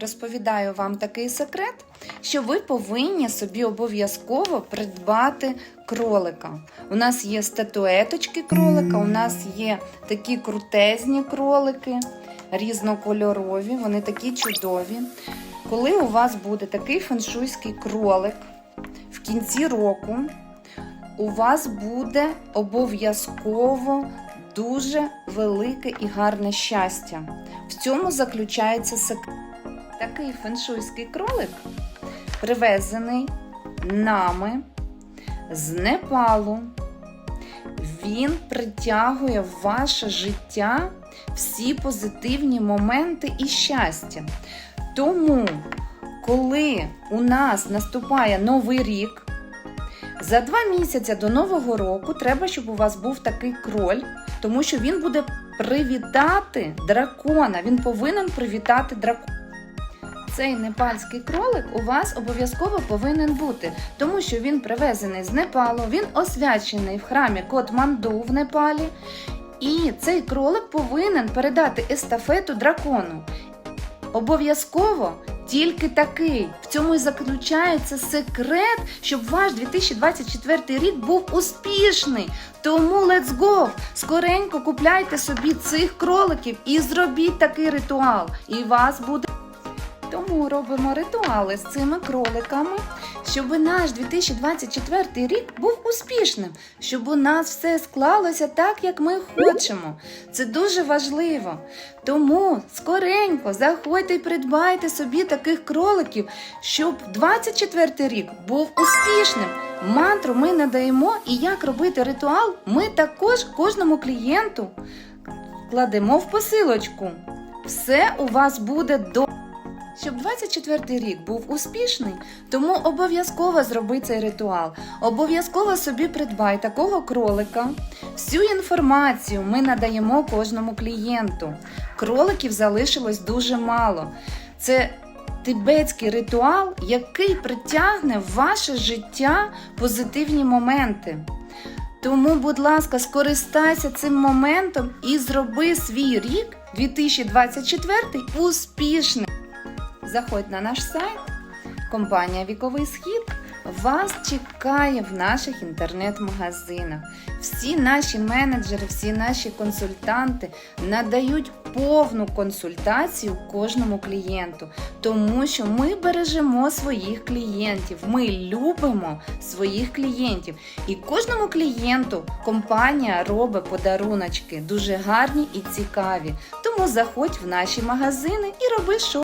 Розповідаю вам такий секрет, що ви повинні собі обов'язково придбати кролика. У нас є статуеточки кролика, у нас є такі крутезні кролики, різнокольорові, вони такі чудові. Коли у вас буде такий феншуйський кролик в кінці року, у вас буде обов'язково дуже велике і гарне щастя. В цьому заключається секрет. Такий феншуйський кролик привезений нами з Непалу. Він притягує в ваше життя всі позитивні моменти і щастя. Тому, коли у нас наступає новий рік, за два місяці до Нового року треба, щоб у вас був такий кроль, тому що він буде привітати дракона. Він повинен привітати дракона. Цей непальський кролик у вас обов'язково повинен бути, тому що він привезений з Непалу, він освячений в храмі Котманду в Непалі. І цей кролик повинен передати естафету дракону. Обов'язково тільки такий. В цьому і заключається секрет, щоб ваш 2024 рік був успішний. Тому let's go! Скоренько купляйте собі цих кроликів і зробіть такий ритуал. І вас буде. Тому робимо ритуали з цими кроликами, щоб наш 2024 рік був успішним, щоб у нас все склалося так, як ми хочемо. Це дуже важливо. Тому скоренько заходьте і придбайте собі таких кроликів, щоб 24 рік був успішним. Мантру ми надаємо і як робити ритуал, ми також кожному клієнту кладемо в посилочку. Все у вас буде до. Щоб 24-й рік був успішний, тому обов'язково зроби цей ритуал. Обов'язково собі придбай такого кролика. Всю інформацію ми надаємо кожному клієнту. Кроликів залишилось дуже мало. Це тибетський ритуал, який притягне в ваше життя позитивні моменти. Тому, будь ласка, скористайся цим моментом і зроби свій рік 2024 успішним. Заходь на наш сайт, компанія Віковий Схід вас чекає в наших інтернет-магазинах. Всі наші менеджери, всі наші консультанти надають повну консультацію кожному клієнту, тому що ми бережемо своїх клієнтів, ми любимо своїх клієнтів. І кожному клієнту компанія робить подаруночки дуже гарні і цікаві. Тому заходь в наші магазини і роби що.